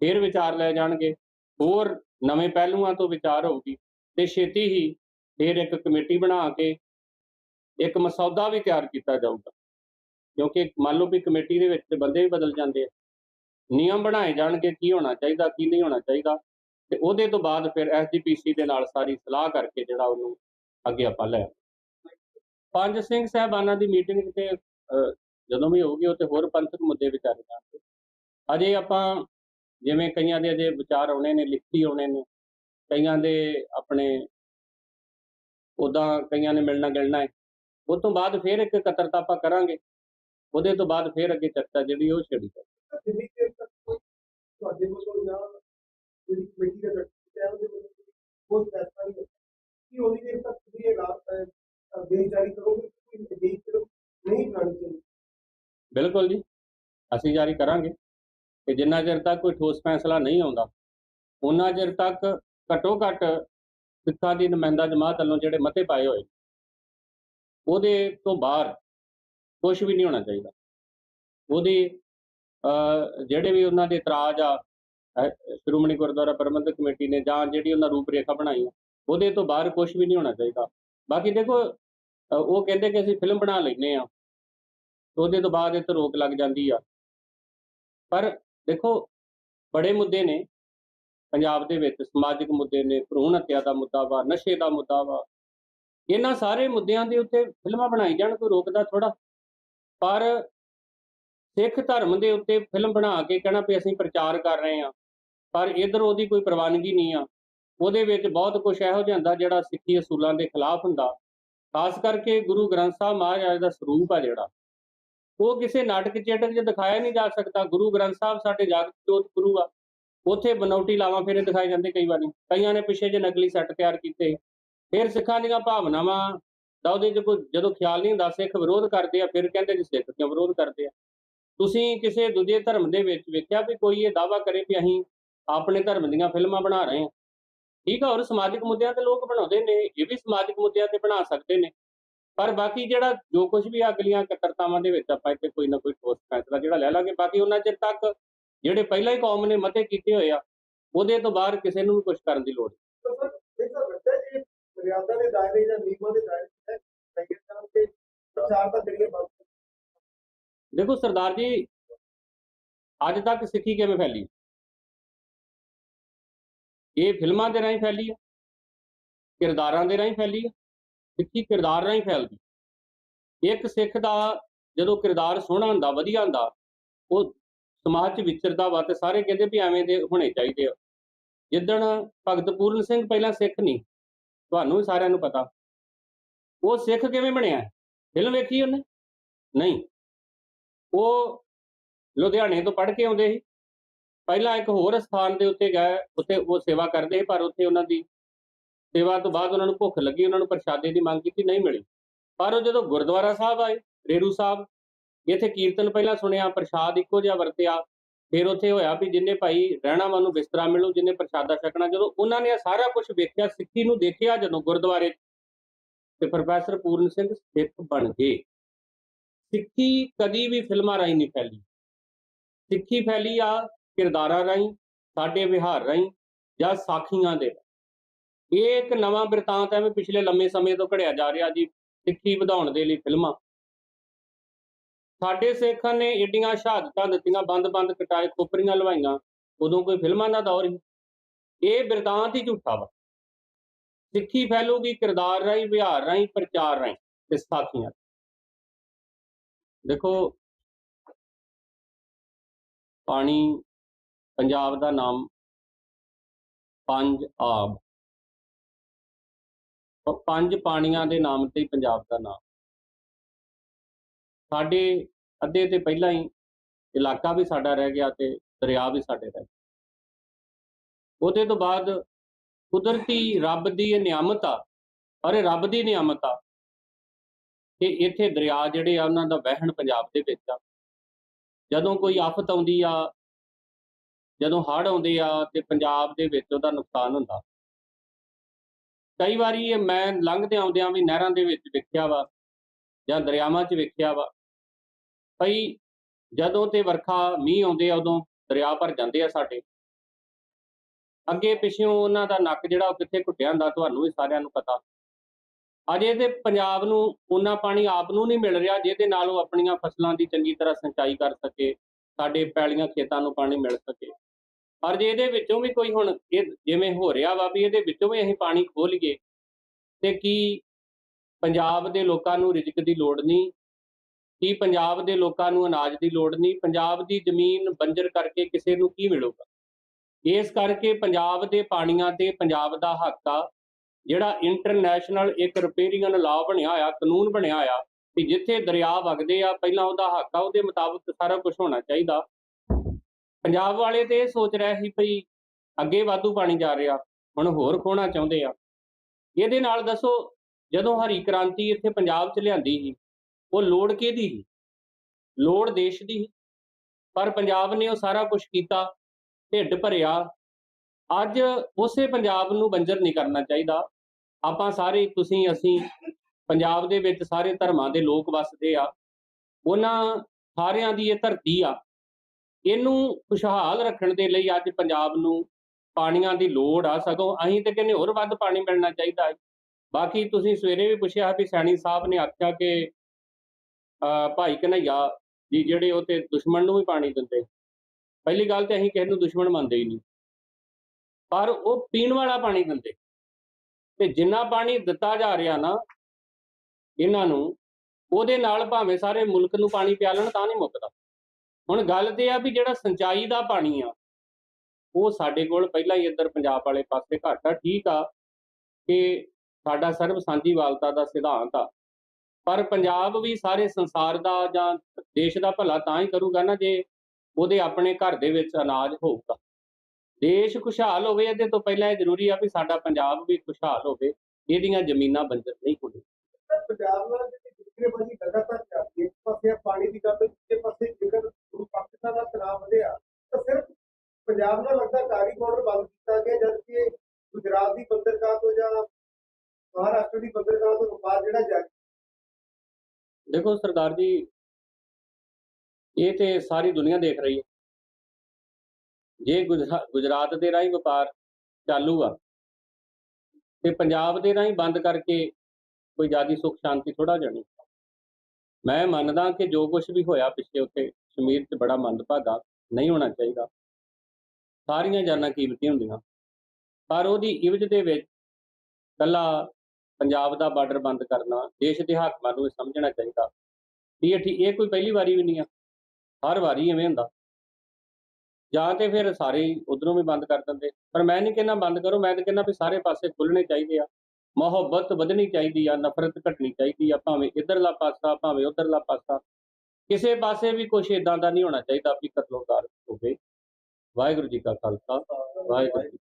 ਫਿਰ ਵਿਚਾਰ ਲਏ ਜਾਣਗੇ, ਹੋਰ ਨਵੇਂ ਪਹਿਲੂਆਂ ਤੋਂ ਵਿਚਾਰ ਹੋਊਗੀ। ਤੇ ਛੇਤੀ ਹੀ ਫਿਰ ਇੱਕ ਕਮੇਟੀ ਬਣਾ ਕੇ ਇੱਕ ਮਸੌਦਾ ਵੀ ਤਿਆਰ ਕੀਤਾ ਜਾਊਗਾ। ਕਿਉਂਕਿ ਮੰਨ ਲਓ ਵੀ ਕਮੇਟੀ ਦੇ ਵਿੱਚ ਬੰਦੇ ਵੀ ਬਦਲ ਜਾਂਦੇ ਆ। ਨਿਯਮ ਬਣਾਏ ਜਾਣਗੇ ਕੀ ਹੋਣਾ ਚਾਹੀਦਾ, ਕੀ ਨਹੀਂ ਹੋਣਾ ਚਾਹੀਦਾ। ਤੇ ਉਹਦੇ ਤੋਂ ਬਾਅਦ ਫਿਰ ਐਸਜੀਪੀਸੀ ਦੇ ਨਾਲ ਸਾਰੀ ਸਲਾਹ ਕਰਕੇ ਜਿਹੜਾ ਉਹਨੂੰ ਅੱਗੇ ਆਪਾਂ ਲੈ ਪੰਜ ਸਿੰਘ ਸਾਹਿਬਾਨਾਂ ਦੀ ਮੀਟਿੰਗ ਤੇ ਜਦੋਂ ਵੀ ਹੋਊਗੀ ਉਹ ਤੇ ਹੋਰ ਪੰਥਕ ਮੁੱਦੇ ਵਿਚਾਰੇ ਜਾਣਗੇ। ਅਜੇ ਆਪਾਂ ਜਿਵੇਂ ਕਈਆਂ ਦੇ ਅਜੇ ਵਿਚਾਰ ਆਉਣੇ ਨੇ, ਲਿਖਤੀ ਆਉਣੇ ਨੇ ਕਈਆਂ ਦੇ ਆਪਣੇ ਉਦਾਂ ਕਈਆਂ ਨੇ ਮਿਲਣਾ ਗਿਲਣਾ ਹੈ। ਉਹ ਤੋਂ ਬਾਅਦ ਫਿਰ ਇੱਕ ਇਕੱਤਰਤਾ ਆਪਾਂ ਕਰਾਂਗੇ। ਉਹਦੇ ਤੋਂ ਬਾਅਦ ਫਿਰ ਅੱਗੇ ਚਰਚਾ ਜਿਹੜੀ ਉਹ ਛੇੜੀ ਬਿਲਕੁਲ ਜੀ। ਅਸੀਂ ਜਾਰੀ ਕਰਾਂਗੇ ਕਿ ਜਿੰਨਾ ਚਿਰ ਤੱਕ ਕੋਈ ਠੋਸ ਫੈਸਲਾ ਨਹੀਂ ਆਉਂਦਾ ਉਹਨਾਂ ਚਿਰ ਤੱਕ ਘੱਟੋ ਘੱਟ ਸਿੱਖਾਂ ਦੀ ਨੁਮਾਇੰਦਾ ਜਮਾਤ ਵੱਲੋਂ ਜਿਹੜੇ ਮਤੇ ਪਾਏ ਹੋਏ, ਉਹਦੇ ਤੋਂ ਬਾਹਰ ਕੁਝ ਵੀ ਨਹੀਂ ਹੋਣਾ ਚਾਹੀਦਾ। ਉਹਦੀ ਜਿਹੜੇ ਵੀ ਉਹਨਾਂ ਦੇ ਇਤਰਾਜ਼ ਆ ਸ਼੍ਰੋਮਣੀ ਗੁਰਦੁਆਰਾ ਪ੍ਰਬੰਧਕ ਕਮੇਟੀ ਨੇ ਜਾਂ ਜਿਹੜੀ ਉਹਨਾਂ ਰੂਪ ਰੇਖਾ ਬਣਾਈ ਉਹਦੇ ਤੋਂ ਬਾਹਰ ਕੁਝ ਵੀ ਨਹੀਂ ਹੋਣਾ ਚਾਹੀਦਾ। ਬਾਕੀ ਦੇਖੋ ਉਹ ਕਹਿੰਦੇ ਕਿ ਅਸੀਂ ਫਿਲਮ ਬਣਾ ਲੈਨੇ ਆ ਉਹਦੇ ਤੋਂ ਬਾਅਦ ਇਹ ਤੇ ਰੋਕ ਲੱਗ ਜਾਂਦੀ ਆ। ਪਰ ਦੇਖੋ, ਬੜੇ ਮੁੱਦੇ ਨੇ। ਪੰਜਾਬ ਦੇ ਵਿੱਚ ਸਮਾਜਿਕ ਮੁੱਦੇ ਨੇ, ਭਰੂਣ ਹੱਤਿਆ ਦਾ ਮੁੱਦਾ ਵਾ, ਨਸ਼ੇ ਦਾ ਮੁੱਦਾ ਵਾ। ਇਹਨਾਂ ਸਾਰੇ ਮੁੱਦਿਆਂ ਦੇ ਉੱਤੇ ਫਿਲਮਾਂ ਬਣਾਈ ਜਾਣ, ਕੋਈ ਰੋਕਦਾ ਥੋੜਾ ਪਰ ਸਿੱਖ ਧਰਮ ਦੇ ਉੱਤੇ ਫਿਲਮ ਬਣਾ ਕੇ ਕਹਿਣਾ ਵੀ ਅਸੀਂ ਪ੍ਰਚਾਰ ਕਰ ਰਹੇ ਹਾਂ, ਪਰ ਇਧਰ ਉਹਦੀ ਕੋਈ ਪ੍ਰਵਾਨਗੀ ਨਹੀਂ ਆ। ਉਹਦੇ ਵਿੱਚ ਬਹੁਤ ਕੁਝ ਇਹੋ ਜਿਹਾ ਹੁੰਦਾ ਜਿਹੜਾ ਸਿੱਖੀ ਅਸੂਲਾਂ ਦੇ ਖਿਲਾਫ ਹੁੰਦਾ। ਖਾਸ ਕਰਕੇ ਗੁਰੂ ਗ੍ਰੰਥ ਸਾਹਿਬ ਮਹਾਰਾਜ ਦਾ ਸਰੂਪ ਆ ਜਿਹੜਾ। ਉਹ ਕਿਸੇ ਨਾਟਕ ਚੇਟਕ 'ਚ ਦਿਖਾਇਆ ਨਹੀਂ ਜਾ ਸਕਦਾ। ਗੁਰੂ ਗ੍ਰੰਥ ਸਾਹਿਬ ਸਾਡੇ ਜਾਗਤ ਜੋਤ ਗੁਰੂ ਆ। ਉੱਥੇ ਬਨੌਟੀ ਲਾਵਾਂ, ਫੇਰੇ ਦਿਖਾਏ ਜਾਂਦੇ ਕਈ ਵਾਰੀ। ਕਈਆਂ ਨੇ ਪਿੱਛੇ ਜੇ ਨਕਲੀ ਸੈੱਟ ਤਿਆਰ ਕੀਤੇ। ਫਿਰ ਸਿੱਖਾਂ ਦੀਆਂ ਭਾਵਨਾਵਾਂ ਦਾ ਉਹਦੇ 'ਚ ਕੋਈ ਜਦੋਂ ਖਿਆਲ ਨਹੀਂ ਹੁੰਦਾ, ਸਿੱਖ ਵਿਰੋਧ ਕਰਦੇ ਆ, ਫਿਰ ਕਹਿੰਦੇ ਕਿ ਸਿੱਖ ਕਿਉਂ ਵਿਰੋਧ ਕਰਦੇ ਆ? ਤੁਸੀਂ ਕਿਸੇ ਦੂਜੇ ਧਰਮ ਦੇ ਵਿੱਚ ਵੇਖਿਆ ਵੀ ਕੋਈ ਇਹ ਦਾਵਾ ਕਰੇ ਵੀ ਅਸੀਂ ਆਪਣੇ ਧਰਮ ਦੀਆਂ ਫਿਲਮਾਂ ਬਣਾ ਰਹੇ ਹਾਂ। ਠੀਕ ਆ ਔਰ ਸਮਾਜਿਕ ਮੁੱਦਿਆਂ ਤੇ ਲੋਕ ਬਣਾਉਂਦੇ ਨੇ, ਇਹ ਵੀ ਸਮਾਜਿਕ ਮੁੱਦਿਆਂ ਤੇ ਬਣਾ ਸਕਦੇ ਨੇ। ਪਰ ਬਾਕੀ ਜਿਹੜਾ ਜੋ ਕੁਝ ਵੀ ਅਗਲੀਆਂ ਇਕੱਤਰਤਾਵਾਂ ਦੇ ਵਿੱਚ ਆਪਾਂ ਇੱਥੇ ਕੋਈ ਨਾ ਕੋਈ ਠੋਸ ਫੈਸਲਾ ਜਿਹੜਾ ਲੈ ਲਾਂਗੇ, ਬਾਕੀ ਉਹਨਾਂ ਚਿਰ ਤੱਕ ਜਿਹੜੇ ਪਹਿਲਾਂ ਹੀ ਕੌਮ ਨੇ ਮਤੇ ਕੀਤੇ ਹੋਏ ਆ ਉਹਦੇ ਤੋਂ ਬਾਹਰ ਕਿਸੇ ਨੂੰ ਵੀ ਕੁਝ ਕਰਨ ਦੀ ਲੋੜ ਨਹੀਂ। ਮਰਿਆਦਾ ਦੇ ਦਾਇਰੇ ਜਾਂ ਨਿਯਮਾਂ ਦੇ ਦਾਇਰੇ ਤੇ ਪ੍ਰਚਾਰ ਦੇਖੋ ਸਰਦਾਰ ਜੀ ਅੱਜ ਤੱਕ ਸਿੱਖੀ ਕਿਵੇਂ ਫੈਲੀ? ਇਹ ਫਿਲਮਾਂ ਦੇ ਰਾਹੀਂ ਫੈਲੀ ਹੈ ਕਿਰਦਾਰਾਂ ਦੇ ਰਾਹੀਂ ਫੈਲੀ ਹੈ ਸਿੱਖੀ ਕਿਰਦਾਰ ਰਾਹੀਂ ਫੈਲਦੀ। ਇੱਕ ਸਿੱਖ ਦਾ ਜਦੋਂ ਕਿਰਦਾਰ ਸੋਹਣਾ ਹੁੰਦਾ ਵਧੀਆ ਹੁੰਦਾ ਉਹ ਸਮਾਜ 'ਚ ਵਿਚਰਦਾ ਵਾ ਤੇ ਸਾਰੇ ਕਹਿੰਦੇ ਵੀ ਐਵੇਂ ਦੇ ਹੋਣੇ ਚਾਹੀਦੇ ਆ। ਜਿੱਦਣ ਭਗਤ ਪੂਰਨ ਸਿੰਘ ਪਹਿਲਾਂ ਸਿੱਖ ਨਹੀਂ ਤੁਹਾਨੂੰ ਵੀ ਸਾਰਿਆਂ ਨੂੰ ਪਤਾ। ਉਹ ਸਿੱਖ ਕਿਵੇਂ ਬਣਿਆ? ਫਿਲਮ ਵੇਖੀ ਉਹਨੇ? ਨਹੀਂ। ਉਹ ਲੁਧਿਆਣੇ ਤੋਂ ਪੜ੍ਹ ਕੇ ਆਉਂਦੇ ਸੀ। ਪਹਿਲਾਂ ਇੱਕ ਹੋਰ ਸਥਾਨ ਦੇ ਉੱਤੇ ਗਏ, ਉੱਥੇ ਉਹ ਸੇਵਾ ਕਰਦੇ ਸੀ, ਪਰ ਉੱਥੇ ਉਹਨਾਂ ਦੀ ਸੇਵਾ ਤੋਂ ਬਾਅਦ ਉਹਨਾਂ ਨੂੰ ਭੁੱਖ ਲੱਗੀ, ਉਹਨਾਂ ਨੂੰ ਪ੍ਰਸ਼ਾਦੇ ਦੀ ਮੰਗ ਕੀਤੀ, ਨਹੀਂ ਮਿਲੀ। ਪਰ ਉਹ ਜਦੋਂ ਗੁਰਦੁਆਰਾ ਸਾਹਿਬ ਆਏ ਰੇਰੂ ਸਾਹਿਬ ਇੱਥੇ ਕੀਰਤਨ ਪਹਿਲਾਂ ਸੁਣਿਆ, ਪ੍ਰਸ਼ਾਦ ਇੱਕੋ ਜਿਹਾ ਵਰਤਿਆ, ਫਿਰ ਉੱਥੇ ਹੋਇਆ ਵੀ ਜਿੰਨੇ ਭਾਈ ਰਹਿਣਾ ਵਾ ਉਹਨੂੰ ਬਿਸਤਰਾ ਮਿਲੂ, ਜਿੰਨੇ ਪ੍ਰਸ਼ਾਦਾ ਛਕਣਾ, ਜਦੋਂ ਉਹਨਾਂ ਨੇ ਸਾਰਾ ਕੁਝ ਵੇਖਿਆ, ਸਿੱਖੀ ਨੂੰ ਦੇਖਿਆ ਜਦੋਂ ਗੁਰਦੁਆਰੇ ਤੇ ਪ੍ਰੋਫੈਸਰ ਪੂਰਨ ਸਿੰਘ ਸਿੱਖ ਬਣ ਗਏ। ਸਿੱਖੀ ਕਦੀ ਵੀ ਫਿਲਮਾਂ ਰਾਹੀਂ ਨਹੀਂ ਫੈਲੀ। ਸਿੱਖੀ ਫੈਲੀ ਆ ਕਿਰਦਾਰਾਂ ਰਾਹੀਂ, ਸਾਡੇ ਵਿਹਾਰ ਰਾਹੀਂ ਜਾਂ ਸਾਖੀਆਂ ਦੇ ਰਾਹੀਂ। ਇਹ ਇੱਕ ਨਵਾਂ ਬਿਰਤਾਂਤ ਹੈ ਵੀ ਪਿਛਲੇ ਲੰਮੇ ਸਮੇਂ ਤੋਂ ਘੜਿਆ ਜਾ ਰਿਹਾ ਜੀ, ਸਿੱਖੀ ਵਧਾਉਣ ਦੇ ਲਈ ਫਿਲਮਾਂ। ਸਾਡੇ ਸਿੱਖਾਂ ਨੇ ਏਡੀਆਂ ਸ਼ਹਾਦਤਾਂ ਦਿੱਤੀਆਂ ਬੰਦ-ਬੰਦ ਕਟਾਏ, ਖੋਪਰੀਆਂ ਲਵਾਈਆਂ, ਉਦੋਂ ਕੋਈ ਫਿਲਮਾਂ ਦਾ ਦੌਰ ਹੀ ਇਹ ਬਿਰਦਾਂਤ ਹੀ ਝੂਠਾ ਵਾ। ਸਿੱਖੀ ਫੈਲੂਗੀ ਕਿਰਦਾਰ ਰਾਹੀਂ, ਵਿਹਾਰ ਰਾਹੀਂ, ਪ੍ਰਚਾਰ ਰਾਹੀਂ ਤੇ। ਸਾਖੀਆਂ ਦੇਖੋ, ਪਾਣੀ ਪੰਜਾਬ ਦਾ ਨਾਮ ਪੰਜ ਆਬ। ਪੰਜ ਪਾਣੀਆਂ ਦੇ ਨਾਮ ਤੇ ਪੰਜਾਬ ਦਾ ਨਾਮ। ਸਾਡੇ ਅੱਧੇ ਤੇ ਪਹਿਲਾਂ ਹੀ ਇਲਾਕਾ ਵੀ ਸਾਡਾ ਰਹਿ ਗਿਆ ਤੇ ਦਰਿਆ ਵੀ ਸਾਡੇ ਰਹਿ ਗਏ। ਉਹਦੇ ਤੋਂ ਬਾਅਦ ਕੁਦਰਤੀ ਰੱਬ ਦੀ ਇਹ ਨਿਆਮਤ ਆ ਔਰ ਇਹ ਰੱਬ ਦੀ ਨਿਆਮਤ ਆ, ਕਿ ਇੱਥੇ ਦਰਿਆ ਜਿਹੜੇ ਆ ਉਹਨਾਂ ਦਾ ਵਹਿਣ ਪੰਜਾਬ ਦੇ ਵਿੱਚ ਆ। ਜਦੋਂ ਕੋਈ ਆਫਤ ਆਉਂਦੀ ਆ, ਜਦੋਂ ਹੜ੍ਹ ਆਉਂਦੇ ਆ ਤੇ ਪੰਜਾਬ ਦੇ ਵਿੱਚ ਉਹਦਾ ਨੁਕਸਾਨ ਹੁੰਦਾ। ਕਈ ਵਾਰੀ ਇਹ ਮੈਂ ਲੰਘਦੇ ਆਉਂਦਿਆਂ ਵੀ ਨਹਿਰਾਂ ਦੇ ਵਿੱਚ ਵੇਖਿਆ ਵਾ ਜਾਂ ਦਰਿਆਵਾਂ 'ਚ ਵੇਖਿਆ ਵਾ ਭਈ ਜਦੋਂ ਤੇ ਵਰਖਾ ਮੀਂਹ ਆਉਂਦੇ ਆ, ਉਦੋਂ ਦਰਿਆ ਭਰ ਜਾਂਦੇ ਆ ਸਾਡੇ। ਅੱਗੇ ਪਿੱਛੋਂ ਉਹਨਾਂ ਦਾ ਨੱਕ ਜਿਹੜਾ ਉਹ ਕਿੱਥੇ ਘੁੱਟਿਆ ਹੁੰਦਾ, ਤੁਹਾਨੂੰ ਵੀ ਸਾਰਿਆਂ ਨੂੰ ਪਤਾ। ਅਜੇ ਤੇ ਪੰਜਾਬ ਨੂੰ ਉਹਨਾਂ ਪਾਣੀ ਆਪ ਨੂੰ ਨਹੀਂ ਮਿਲ ਰਿਹਾ, ਜਿਹਦੇ ਨਾਲ ਉਹ ਆਪਣੀਆਂ ਫਸਲਾਂ ਦੀ ਚੰਗੀ ਤਰ੍ਹਾਂ ਸਿੰਚਾਈ ਕਰ ਸਕੇ, ਸਾਡੇ ਪੈਲੀਆਂ ਖੇਤਾਂ ਨੂੰ ਪਾਣੀ ਮਿਲ ਸਕੇ। ਪਰ ਜੇ ਇਹਦੇ ਵਿੱਚੋਂ ਵੀ ਕੋਈ ਹੁਣ ਇਹ ਜਿਵੇਂ ਹੋ ਰਿਹਾ ਵਾ ਵੀ ਇਹਦੇ ਵਿੱਚੋਂ ਵੀ ਅਸੀਂ ਪਾਣੀ ਖੋਹ ਲਈਏ, ਤੇ ਕੀ ਪੰਜਾਬ ਦੇ ਲੋਕਾਂ ਨੂੰ ਰਿਜ਼ਕ ਦੀ ਲੋੜ ਨਹੀਂ? ਕੀ ਪੰਜਾਬ ਦੇ ਲੋਕਾਂ ਨੂੰ ਅਨਾਜ ਦੀ ਲੋੜ ਨਹੀਂ? ਪੰਜਾਬ ਦੀ ਜ਼ਮੀਨ ਬੰਜਰ ਕਰਕੇ ਕਿਸੇ ਨੂੰ ਕੀ ਮਿਲੂਗਾ? ਇਸ ਕਰਕੇ ਪੰਜਾਬ ਦੇ ਪਾਣੀਆਂ ਤੇ ਪੰਜਾਬ ਦਾ ਹੱਕ ਆ, ਜਿਹੜਾ ਇੰਟਰਨੈਸ਼ਨਲ ਇੱਕ ਰਿਪੇਰੀਅਨ ਲਾਅ ਬਣਿਆ ਹੋਇਆ, ਕਾਨੂੰਨ ਬਣਿਆ ਹੋਇਆ ਕਿ ਜਿੱਥੇ ਦਰਿਆ ਵਗਦੇ ਆ, ਪਹਿਲਾਂ ਉਹਦਾ ਹੱਕ ਆ, ਉਹਦੇ ਮੁਤਾਬਕ ਸਾਰਾ ਕੁਝ ਹੋਣਾ ਚਾਹੀਦਾ। ਪੰਜਾਬ ਵਾਲੇ ਤੇ ਇਹ ਸੋਚ ਰਿਹਾ ਸੀ ਭਈ ਅੱਗੇ ਵਾਧੂ ਪਾਣੀ ਜਾ ਰਿਹਾ, ਹੁਣ ਹੋਰ ਖੋਣਾ ਚਾਹੁੰਦੇ ਆ। ਇਹਦੇ ਨਾਲ ਦੱਸੋ, ਜਦੋਂ ਹਰੀ ਕ੍ਰਾਂਤੀ ਇੱਥੇ ਪੰਜਾਬ 'ਚ ਲਿਆਂਦੀ ਸੀ ਉਹ ਲੋੜ ਕਿਹਦੀ ਸੀ? ਲੋੜ ਦੇਸ਼ ਦੀ ਸੀ। ਪਰ ਪੰਜਾਬ ਨੇ ਉਹ ਸਾਰਾ ਕੁਝ ਕੀਤਾ, ਢਿੱਡ ਭਰਿਆ। ਅੱਜ ਉਸੇ ਪੰਜਾਬ ਨੂੰ ਬੰਜਰ ਨਹੀਂ ਕਰਨਾ ਚਾਹੀਦਾ। ਆਪਾਂ ਸਾਰੇ, ਤੁਸੀਂ, ਅਸੀਂ ਪੰਜਾਬ ਦੇ ਵਿੱਚ ਸਾਰੇ ਧਰਮਾਂ ਦੇ ਲੋਕ ਵੱਸਦੇ ਆ। ਉਹਨਾਂ ਸਾਰਿਆਂ ਦੀ ਇਹ ਧਰਤੀ ਆ। ਇਹਨੂੰ ਖੁਸ਼ਹਾਲ ਰੱਖਣ ਦੇ ਲਈ ਅੱਜ ਪੰਜਾਬ ਨੂੰ ਪਾਣੀਆਂ ਦੀ ਲੋੜ ਆ ਸਗੋਂ ਅਸੀਂ ਤੇ ਕਹਿੰਦੇ ਹੋਰ ਵੱਧ ਪਾਣੀ ਮਿਲਣਾ ਚਾਹੀਦਾ ਹੈ। ਬਾਕੀ ਤੁਸੀਂ ਸਵੇਰੇ ਵੀ ਪੁੱਛਿਆ ਵੀ ਸੈਣੀ ਸਾਹਿਬ ਨੇ ਆਖਿਆ ਕਿ ਭਾਈ ਕਨਈਆ ਜੀ ਜਿਹੜੇ ਉਹ ਤੇ ਦੁਸ਼ਮਣ ਨੂੰ ਵੀ ਪਾਣੀ ਦਿੰਦੇ। ਪਹਿਲੀ ਗੱਲ ਤੇ ਅਸੀਂ ਕਿਸੇ ਨੂੰ ਦੁਸ਼ਮਣ ਮੰਨਦੇ ਹੀ ਨਹੀਂ। ਪਰ ਉਹ ਪੀਣ ਵਾਲਾ ਪਾਣੀ ਦਿੰਦੇ। ਤੇ ਜਿੰਨਾ ਪਾਣੀ ਦਿੱਤਾ ਜਾ ਰਿਹਾ ਨਾ, ਇਹਨਾਂ ਨੂੰ, ਉਹਦੇ ਨਾਲ ਭਾਵੇਂ ਸਾਰੇ ਮੁਲਕ ਨੂੰ ਪਾਣੀ ਪਿਆ ਲੈਣ ਤਾਂ ਨਹੀਂ ਮੁੱਕਦਾ। ਹੁਣ ਗੱਲ ਤੇ ਆ ਵੀ ਜਿਹੜਾ ਸਿੰਚਾਈ ਦਾ ਪਾਣੀ ਆ, ਉਹ ਸਾਡੇ ਕੋਲ ਪਹਿਲਾਂ ਹੀ ਇੱਧਰ ਪੰਜਾਬ ਵਾਲੇ ਪਾਸੇ ਘੱਟ ਆ। ਠੀਕ ਆ ਕਿ ਸਾਡਾ ਸਰਬ ਸਾਂਝੀਵਾਲਤਾ ਦਾ ਸਿਧਾਂਤ ਆ। ਪਰ ਪੰਜਾਬ ਵੀ ਸਾਰੇ ਸੰਸਾਰ ਦਾ ਜਾਂ ਦੇਸ਼ ਦਾ ਭਲਾ ਤਾਂ ਹੀ ਕਰੂਗਾ ਨਾ ਜੇ ਉਹਦੇ ਆਪਣੇ ਘਰ ਦੇ ਵਿੱਚ ਅਨਾਜ ਹੋਊਗਾ। ਦੇਸ਼ ਖੁਸ਼ਹਾਲ ਹੋਵੇ ਇਹਦੇ ਤੋਂ ਪਹਿਲਾਂ ਇਹ ਜ਼ਰੂਰੀ ਆ ਵੀ ਸਾਡਾ ਪੰਜਾਬ ਵੀ ਖੁਸ਼ਹਾਲ ਹੋਵੇ, ਇਹਦੀਆਂ ਜ਼ਮੀਨਾਂ ਬੰਜਰ ਨਹੀਂ ਹੋਣੀਆਂ। ਪੰਜਾਬ ਨਾਲ ਜਿਹੜੀ ਲਗਾਤਾਰ ਚੱਲਦੀ ਹੈ। ਇੱਕ ਪਾਸੇ ਪਾਣੀ ਦੀ ਗੱਲ ਦੂਜੇ ਪਾਸੇ ਜੇਕਰ ਪਾਕਿਸਤਾਨ ਦਾ ਤਣਾਅ ਵਧਿਆ, ਤਾਂ ਸਿਰਫ ਪੰਜਾਬ ਨਾਲ ਲੱਗਦਾ ਕਾਰੀ ਬਾਰਡਰ ਬੰਦ ਕੀਤਾ ਗਿਆ ਜਦਕਿ ਗੁਜਰਾਤ ਦੀ ਬੰਦਰਗਾਹ ਤੋਂ ਜਾਂ ਮਹਾਰਾਸ਼ਟਰ ਦੀ ਬੰਦਰਗਾਹ ਤੋਂ ਵਪਾਰ ਜਿਹੜਾ ਜਾਰੀ ਦੇਖੋ ਸਰਦਾਰ ਜੀ, ਇਹ ਤੇ ਸਾਰੀ ਦੁਨੀਆ ਦੇਖ ਰਹੀ ਹੈ। ਜੇ ਗੁਜਰਾ- ਗੁਜਰਾਤ ਦੇ ਰਾਹੀਂ ਵਪਾਰ ਚਾਲੂ ਆ ਤੇ ਪੰਜਾਬ ਦੇ ਰਾਹੀਂ ਬੰਦ ਕਰਕੇ ਕੋਈ ਜ਼ਿਆਦੀ ਸੁੱਖ ਸ਼ਾਂਤੀ ਥੋੜਾ ਜਾਣੀ ਮੈਂ ਮੰਨਦਾ ਕਿ ਜੋ ਕੁਝ ਵੀ ਹੋਇਆ ਪਿੱਛੇ ਉੱਤੇ ਕਸ਼ਮੀਰ 'ਚ ਬੜਾ ਮੰਦਭਾਗਾ ਨਹੀਂ ਹੋਣਾ ਚਾਹੀਦਾ। ਸਾਰੀਆਂ ਜਾਨਾਂ ਕੀਮਤੀ ਹੁੰਦੀਆਂ। ਪਰ ਉਹਦੀ ਇਵਜ ਦੇ ਵਿੱਚ ਕੱਲਾ ਪੰਜਾਬ ਦਾ ਬਾਰਡਰ ਬੰਦ ਕਰਨਾ, ਦੇਸ਼ ਦੇ ਹਾਕਮਾਂ ਨੂੰ ਇਹ ਸਮਝਣਾ ਚਾਹੀਦਾ। ਵੀ ਇਹ ਇਹ ਕੋਈ ਪਹਿਲੀ ਵਾਰੀ ਵੀ ਨਹੀਂ ਆ। ਹਰ ਵਾਰੀ ਐਵੇਂ ਹੁੰਦਾ। ਜਾਂ ਤੇ ਫਿਰ ਸਾਰੇ ਉਧਰੋਂ ਵੀ ਬੰਦ ਕਰ ਦਿੰਦੇ। ਪਰ ਮੈਂ ਨਹੀਂ ਕਹਿੰਦਾ ਬੰਦ ਕਰੋ, ਮੈਂ ਤਾਂ ਕਹਿੰਦਾ ਵੀ ਸਾਰੇ ਪਾਸੇ ਖੁੱਲਣੇ ਚਾਹੀਦੇ ਆ। ਮੁਹੱਬਤ ਵਧਣੀ ਚਾਹੀਦੀ ਆ, ਨਫ਼ਰਤ ਘਟਣੀ ਚਾਹੀਦੀ ਆ, ਭਾਵੇਂ ਇਧਰਲਾ ਪਾਸਾ, ਭਾਵੇਂ ਉਧਰਲਾ ਪਾਸਾ। ਕਿਸੇ ਪਾਸੇ ਵੀ ਕੁਝ ਇਦਾਂ ਦਾ ਨਹੀਂ ਹੋਣਾ ਚਾਹੀਦਾ ਵੀ ਕਤਲੋਕਾਰ ਹੋਵੇ। ਵਾਹਿਗੁਰੂ ਜੀ ਕਾ ਖਾਲਸਾ, ਵਾਹਿਗੁਰੂ ਜੀ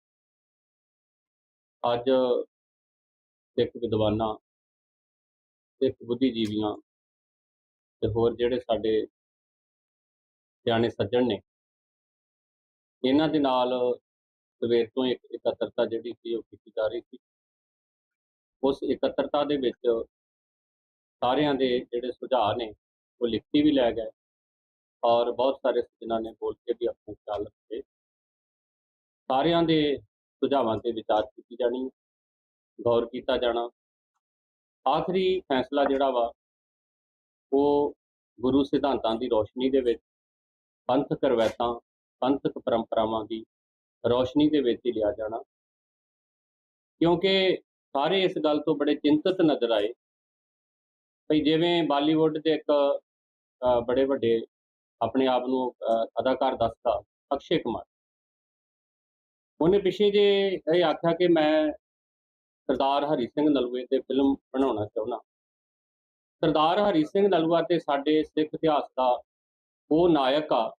ਅੱਜ ਸਿੱਖ ਵਿਦਵਾਨਾਂ, ਸਿੱਖ ਬੁੱਧੀਜੀਵੀਆਂ ਤੇ ਹੋਰ ਜਿਹੜੇ ਸਾਡੇ ਸਿਆਣੇ ਸੱਜਣ ਨੇ, ਇਹਨਾਂ ਦੇ ਨਾਲ ਸਵੇਰ ਤੋਂ ਇੱਕ ਇਕੱਤਰਤਾ ਜਿਹੜੀ ਸੀ ਉਹ ਕੀਤੀ ਜਾ ਰਹੀ ਸੀ। ਉਸ ਇਕੱਤਰਤਾ ਦੇ ਵਿੱਚ ਸਾਰਿਆਂ ਦੇ ਜਿਹੜੇ ਸੁਝਾਅ ਨੇ ਉਹ ਲਿਖਤੀ ਵੀ ਲੈ ਗਏ ਔਰ ਬਹੁਤ ਸਾਰੇ ਸੱਜਣਾਂ ਨੇ ਬੋਲ ਕੇ ਵੀ ਆਪਣੇ ਖਿਆਲ ਰੱਖੇ। ਸਾਰਿਆਂ ਦੇ ਸੁਝਾਵਾਂ ਤੇ ਵਿਚਾਰ ਕੀਤੀ ਜਾਣੀ ਗੌਰ ਕੀਤਾ ਜਾਣਾ। ਆਖਰੀ ਫੈਸਲਾ ਜਿਹੜਾ ਵਾ, ਉਹ ਗੁਰੂ ਸਿਧਾਂਤਾਂ ਦੀ ਰੋਸ਼ਨੀ ਦੇ ਵਿੱਚ ਪੰਥਕ ਰਵਾਇਤਾਂ ਪੰਥਕ ਪਰੰਪਰਾਵਾਂ ਦੀ ਰੋਸ਼ਨੀ ਦੇ ਵਿੱਚ ਹੀ ਲਿਆ ਜਾਣਾ। ਕਿਉਂਕਿ ਸਾਰੇ ਇਸ ਗੱਲ ਤੋਂ ਬੜੇ ਚਿੰਤਤ ਨਜ਼ਰ ਆਏ। ਭਈ ਜਿਵੇਂ ਬਾਲੀਵੁੱਡ ਦੇ ਇੱਕ ਬੜੇ ਵੱਡੇ ਆਪਣੇ ਆਪ ਨੂੰ ਅਦਾਕਾਰ ਦੱਸਦਾ ਅਕਸ਼ੇ ਕੁਮਾਰ। ਉਹਨੇ ਪਿੱਛੇ ਜੇ ਇਹ ਆਖਿਆ ਕਿ ਮੈਂ ਸਰਦਾਰ ਹਰੀ ਸਿੰਘ ਨਲੂਏ ਤੇ ਫਿਲਮ ਬਣਾਉਣਾ ਚਾਹੁੰਦਾ। ਸਰਦਾਰ ਹਰੀ ਸਿੰਘ ਨਲੂਆ ਤੇ ਸਾਡੇ ਸਿੱਖ ਇਤਿਹਾਸ ਦਾ ਉਹ ਨਾਇਕ ਆ,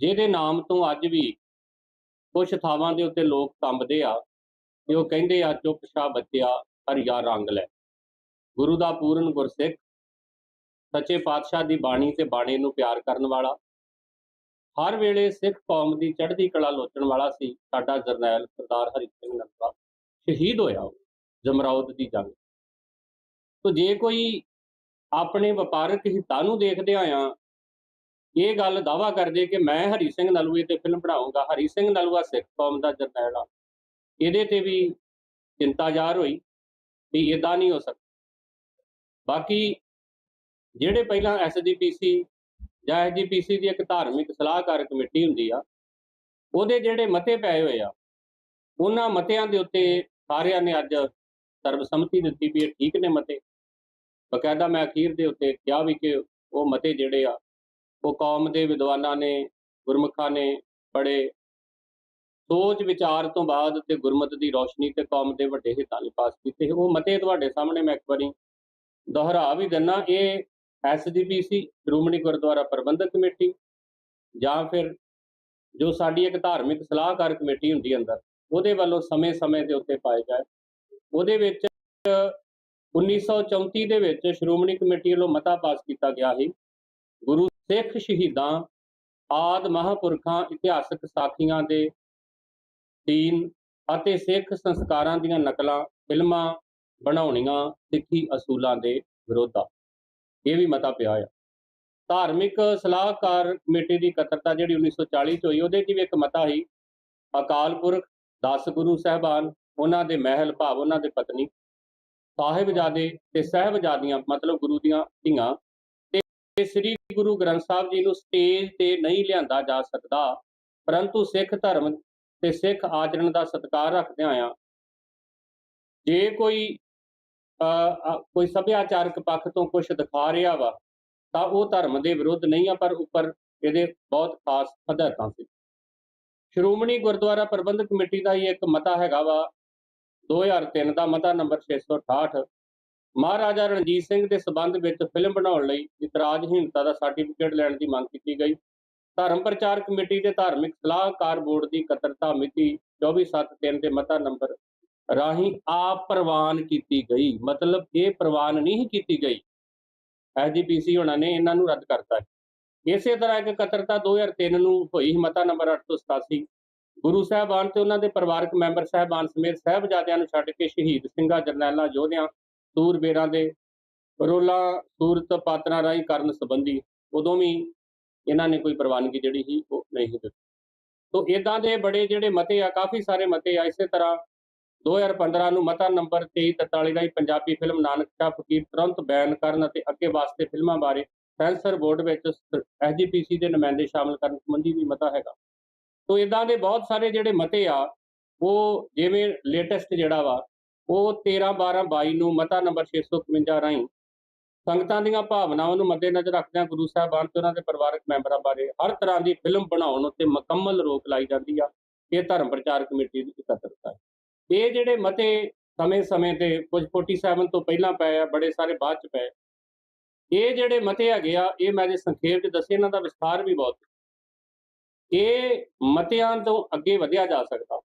ਜਿਹਦੇ ਨਾਮ ਤੋਂ ਅੱਜ ਵੀ ਕੁਝ ਥਾਵਾਂ ਦੇ ਉੱਤੇ ਲੋਕ ਕੰਬਦੇ ਆ, ਤੇ ਉਹ ਕਹਿੰਦੇ ਆ, ਚੁੱਪ ਸ਼ਾ ਬੱਚਿਆ, ਹਰੀਆ ਰੰਗ ਲੈ। ਗੁਰੂ ਦਾ ਪੂਰਨ ਗੁਰਸਿੱਖ, ਸੱਚੇ ਪਾਤਸ਼ਾਹ ਦੀ ਬਾਣੀ ਤੇ ਬਾਣੀ ਨੂੰ ਪਿਆਰ ਕਰਨ ਵਾਲਾ, ਹਰ ਵੇਲੇ ਸਿੱਖ ਕੌਮ ਦੀ ਚੜ੍ਹਦੀ ਕਲਾ ਲੋਚਣ ਵਾਲਾ ਸੀ ਸਾਡਾ ਜਰਨੈਲ ਸਰਦਾਰ ਹਰੀ ਸਿੰਘ ਨਲੂਆ। ਸ਼ਹੀਦ ਹੋਇਆ ਉਹ ਜਮਰੌਦ ਦੀ ਜੰਗ। ਤੋ ਜੇ ਕੋਈ ਆਪਣੇ ਵਪਾਰਕ ਹਿੱਤਾਂ ਨੂੰ ਦੇਖਦੇ ਆ ਇਹ ਗੱਲ ਦਾਵਾ ਕਰਦੇ ਕਿ ਮੈਂ ਹਰੀ ਸਿੰਘ ਨਲੂਏ ਤੇ ਫਿਲਮ ਬਣਾਉਂਗਾ ਹਰੀ ਸਿੰਘ ਨਲੂਆ ਸਿੱਖ ਕੌਮ ਦਾ ਜਰਨੈਲ ਆ, ਇਹਦੇ ਤੇ ਵੀ ਚਿੰਤਾ ਜ਼ਾਹਰ ਹੋਈ ਵੀ ਇਦਾਂ ਨਹੀਂ ਹੋ ਸਕਦਾ। ਬਾਕੀ ਜਿਹੜੇ ਪਹਿਲਾਂ ਐਸਜੀਪੀਸੀ ਜਾਂ ਐਸਜੀਪੀਸੀ ਦੀ ਇੱਕ ਧਾਰਮਿਕ ਸਲਾਹਕਾਰ ਕਮੇਟੀ ਹੁੰਦੀ ਆ, ਉਹਦੇ ਜਿਹੜੇ ਮਤੇ ਪਏ ਹੋਏ ਆ, ਉਹਨਾਂ ਮਤਿਆਂ ਦੇ ਉੱਤੇ ਸਾਰਿਆਂ ਨੇ ਅੱਜ ਸਰਬਸੰਮਤੀ ਦਿੱਤੀ ਵੀ ਇਹ ਠੀਕ ਨੇ ਮਤੇ। ਬਕਾਇਦਾ ਮੈਂ ਅਖੀਰ ਦੇ ਉੱਤੇ ਕਿਹਾ ਵੀ ਕਿ ਉਹ ਮਤੇ ਜਿਹੜੇ ਆ, ਉਹ ਕੌਮ ਦੇ ਵਿਦਵਾਨਾਂ ਨੇ, ਗੁਰਮੁਖਾਂ ਨੇ ਬੜੇ ਸੋਚ ਵਿਚਾਰ ਤੋਂ ਬਾਅਦ ਤੇ ਗੁਰਮਤ ਦੀ ਰੋਸ਼ਨੀ ਤੇ ਕੌਮ ਦੇ ਵੱਡੇ ਹਿੱਤਾਂ ਲਈ ਪਾਸ ਕੀਤੇ। ਉਹ ਮਤੇ ਤੁਹਾਡੇ ਸਾਹਮਣੇ ਮੈਂ ਇੱਕ ਵਾਰੀ ਦੁਹਰਾ ਵੀ ਦਿੰਨਾ, ਇਹ ਐਸਜੀਪੀਸੀ ਸ਼੍ਰੋਮਣੀ ਗੁਰਦੁਆਰਾ ਪ੍ਰਬੰਧਕ ਕਮੇਟੀ ਜਾਂ ਫਿਰ ਜੋ ਸਾਡੀ ਇੱਕ ਧਾਰਮਿਕ ਸਲਾਹਕਾਰ ਕਮੇਟੀ ਹੁੰਦੀ ਅੰਦਰ। ਉਹਦੇ ਵੱਲੋਂ ਸਮੇਂ-ਸਮੇਂ ਦੇ ਉੱਤੇ ਪਾਏ ਜਾਏ ਉਹਦੇ ਵਿੱਚ 1934 ਦੇ ਵਿੱਚ ਸ਼੍ਰੋਮਣੀ ਕਮੇਟੀ ਵੱਲੋਂ ਮਤਾ ਪਾਸ ਕੀਤਾ ਗਿਆ ਸੀ। ਗੁਰੂ ਸਿੱਖ ਸ਼ਹੀਦਾਂ, ਆਦ ਮਹਾਪੁਰਖਾਂ, ਇਤਿਹਾਸਕ ਸਾਖੀਆਂ ਦੇ ਦੀਨ ਅਤੇ ਸਿੱਖ ਸੰਸਕਾਰਾਂ ਦੀਆਂ ਨਕਲਾਂ, ਫਿਲਮਾਂ, ਬਣਾਉਣੀਆਂ, ਸਿੱਖੀ ਅਸੂਲਾਂ ਦੇ ਵਿਰੋਧ। ਇਹ ਵੀ ਮਤਾ ਪਿਆ ਆ। ਧਾਰਮਿਕ ਸਲਾਹਕਾਰ ਕਮੇਟੀ ਦੀ ਇਕੱਤਰਤਾ ਜਿਹੜੀ 1940 ਚ ਹੋਈ, ਉਹਦੇ 'ਚ ਵੀ ਇੱਕ ਮਤਾ ਸੀ, ਅਕਾਲ ਪੁਰਖ 10 ਗੁਰੂ ਸਾਹਿਬਾਨ ਉਹਨਾਂ ਦੇ ਮਹਿਲ ਭਾਵ ਉਹਨਾਂ ਦੇ ਪਤਨੀ ਸਾਹਿਬਜ਼ਾਦੇ ਤੇ ਸਹਿਬਜ਼ਾਦੀਆਂ ਮਤਲਬ ਗੁਰੂ ਦੀਆਂ ਧੀਆਂ ਤੇ ਸ੍ਰੀ ਗੁਰੂ ਗ੍ਰੰਥ ਸਾਹਿਬ ਜੀ ਨੂੰ ਸਟੇਜ ਤੇ ਨਹੀਂ ਲਿਆਂਦਾ ਜਾ ਸਕਦਾ ਪਰੰਤੂ ਸਿੱਖ ਧਰਮ ਤੇ ਸਿੱਖ ਆਚਰਣ ਦਾ ਸਤਿਕਾਰ ਰੱਖਦਿਆਂ ਆ ਜੇ ਕੋਈ ਅ, ਕੋਈ ਸੱਭਿਆਚਾਰਕ ਪੱਖ ਤੋਂ ਕੁਝ ਦਿਖਾ ਰਿਹਾ ਵਾ ਤਾਂ ਉਹ ਧਰਮ ਦੇ ਵਿਰੁੱਧ ਨਹੀਂ ਆ ਪਰ ਉੱਪਰ ਇਹਦੇ ਬਹੁਤ ਖਾਸ ਹਦਾਇਤਾਂ ਸੀ। ਸ਼੍ਰੋਮਣੀ ਗੁਰਦੁਆਰਾ ਪ੍ਰਬੰਧਕ ਕਮੇਟੀ ਦਾ ਹੀ ਇੱਕ ਮਤਾ ਹੈਗਾ ਵਾ 2003 ਦਾ ਮਤਾ ਨੰਬਰ 668 ਮਹਾਰਾਜਾ ਰਣਜੀਤ ਸਿੰਘ ਦੇ ਸਬੰਧ ਵਿੱਚ ਫਿਲਮ ਬਣਾਉਣ ਲਈ ਇਤਰਾਜ਼ਹੀਣਤਾ ਦਾ ਸਰਟੀਫਿਕੇਟ ਲੈਣ ਦੀ ਮੰਗ ਕੀਤੀ ਗਈ। ਧਰਮ ਪ੍ਰਚਾਰ ਕਮੇਟੀ ਦੇ ਧਾਰਮਿਕ ਸਲਾਹਕਾਰ ਬੋਰਡ ਦੀ ਇਕੱਤਰਤਾ ਮਿਤੀ 24/7/3 ਦੇ ਮਤਾ ਨੰਬਰ ਰਾਹੀਂ ਆਪ ਪ੍ਰਵਾਨ ਕੀਤੀ ਗਈ। ਮਤਲਬ ਇਹ ਪ੍ਰਵਾਨ ਨਹੀਂ ਕੀਤੀ ਗਈ। ਐਸਜੀਪੀਸੀ ਹੋਣਾ ਨੇ ਇਹਨਾਂ ਨੂੰ ਰੱਦ ਕਰਤਾ ਇਸੇ ਤਰ੍ਹਾਂ ਇੱਕ ਇਕੱਤਰਤਾ 2003 ਨੂੰ ਹੋਈ ਸੀ ਮਤਾ ਨੰਬਰ 887 ਗੁਰੂ ਸਾਹਿਬਾਨ ਤੇ ਉਹਨਾਂ ਦੇ ਪਰਿਵਾਰਕ ਮੈਂਬਰ ਸਾਹਿਬਾਨ ਸਮੇਤ ਸਾਹਿਬਜ਼ਾਦਿਆਂ ਨੂੰ ਛੱਡ ਕੇ ਸ਼ਹੀਦ ਸਿੰਘਾਂ, ਜਰਨੈਲਾਂ, ਯੋਧਿਆਂ ਸੂਰਬੇਰਾਂ ਦੇ ਰੋਲਾ ਸੂਰਤ ਪਾਤਰਾਂ ਰਾਹੀਂ ਕਰਨ ਸੰਬੰਧੀ ਉਦੋਂ ਵੀ ਇਹਨਾਂ ਨੇ ਕੋਈ ਪ੍ਰਵਾਨਗੀ ਜਿਹੜੀ ਸੀ ਉਹ ਨਹੀਂ ਦਿੱਤੀ। ਤੋਂ ਇਦਾਂ ਦੇ ਬੜੇ ਜਿਹੜੇ ਮਤੇ ਆ, ਕਾਫੀ ਸਾਰੇ ਮਤੇ ਆ, ਇਸੇ ਤਰ੍ਹਾਂ 2015 ਨੂੰ ਮਤਾ ਨੰਬਰ 2343 ਰਾਹੀਂ ਪੰਜਾਬੀ ਫਿਲਮ ਨਾਨਕ ਸ਼ਾਹ ਫਕੀਰ ਤੁਰੰਤ ਬੈਨ ਕਰਨ ਅਤੇ ਅੱਗੇ ਵਾਸਤੇ ਫਿਲਮਾਂ ਬਾਰੇ ਸੈਂਸਰ ਬੋਰਡ ਵਿੱਚ ਐਸਜੀਪੀਸੀ ਦੇ ਨੁਮਾਇੰਦੇ ਸ਼ਾਮਲ ਕਰਨ ਸੰਬੰਧੀ ਵੀ ਮਤਾ ਹੈਗਾ। ਤੋਂ ਇਦਾਂ ਦੇ ਬਹੁਤ ਸਾਰੇ ਜਿਹੜੇ ਮਤੇ ਆ, ਉਹ ਜਿਵੇਂ ਲੇਟੈਸਟ ਜਿਹੜਾ ਵਾ, ਉਹ 13 12 22 ਨੂੰ ਮਤਾ ਨੰਬਰ 651 ਰਾਹੀਂ ਸੰਗਤਾਂ ਦੀਆਂ ਭਾਵਨਾਵਾਂ ਨੂੰ ਮੱਦੇਨਜ਼ਰ ਰੱਖਦਿਆਂ ਗੁਰੂ ਸਾਹਿਬਾਨ ਤੇ ਉਹਨਾਂ ਦੇ ਪਰਿਵਾਰਕ ਮੈਂਬਰਾਂ ਬਾਰੇ ਹਰ ਤਰ੍ਹਾਂ ਦੀ ਫਿਲਮ ਬਣਾਉਣ ਉੱਤੇ ਮੁਕੰਮਲ ਰੋਕ ਲਾਈ ਜਾਂਦੀ ਆ, ਇਹ ਧਰਮ ਪ੍ਰਚਾਰ ਕਮੇਟੀ ਦੀ ਇਕੱਤਰਤਾ ਹੈ। ਇਹ ਜਿਹੜੇ ਮਤੇ ਸਮੇਂ-ਸਮੇਂ ਤੇ ਕੁਝ 47 ਤੋਂ ਪਹਿਲਾਂ ਪਏ ਆ, ਬੜੇ ਸਾਰੇ ਬਾਅਦ ਚ ਪਏ ਇਹ ਜਿਹੜੇ ਮਤੇ ਹੈਗੇ ਆ, ਇਹ ਮੈਂ ਦੇ ਸੰਖੇਪ ਚ ਦੱਸੇ, ਇਹਨਾਂ ਦਾ ਵਿਸਥਾਰ ਵੀ ਬਹੁਤ ਇਹ ਮਤਿਆਂ ਤੋਂ ਅੱਗੇ ਵਧਿਆ ਜਾ ਸਕਦਾ,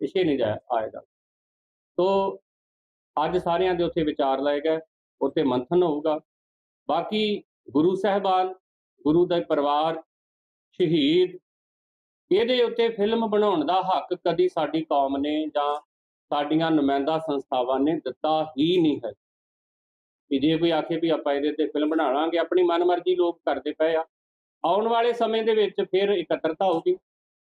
ਪਿਛੇ ਨਹੀਂ ਜਾ ਆਏਗਾ। ਤੋ ਅੱਜ ਸਾਰਿਆਂ ਦੇ ਉੱਥੇ ਵਿਚਾਰ ਲਏ ਗਏ ਉੱਥੇ ਮੰਥਨ ਹੋਊਗਾ। ਬਾਕੀ ਗੁਰੂ ਸਾਹਿਬਾਨ, ਗੁਰੂ ਦਾ ਪਰਿਵਾਰ, ਸ਼ਹੀਦ, ਇਹਦੇ ਉੱਤੇ ਫਿਲਮ ਬਣਾਉਣ ਦਾ ਹੱਕ ਕਦੀ ਸਾਡੀ ਕੌਮ ਨੇ ਜਾਂ ਸਾਡੀਆਂ ਨੁਮਾਇੰਦਾ ਸੰਸਥਾਵਾਂ ਨੇ ਦਿੱਤਾ ਹੀ ਨਹੀਂ ਹੈ। ਵੀ ਜੇ ਕੋਈ ਆਖੇ ਵੀ ਆਪਾਂ ਇਹਦੇ ਤੇ ਫਿਲਮ ਬਣਾ ਲਾਂਗੇ, ਆਪਣੀ ਮਨਮਰਜ਼ੀ ਲੋਕ ਕਰਦੇ ਪਏ ਆ। ਆਉਣ ਵਾਲੇ ਸਮੇਂ ਦੇ ਵਿੱਚ ਫਿਰ ਇਕੱਤਰਤਾ ਹੋਊਗੀ,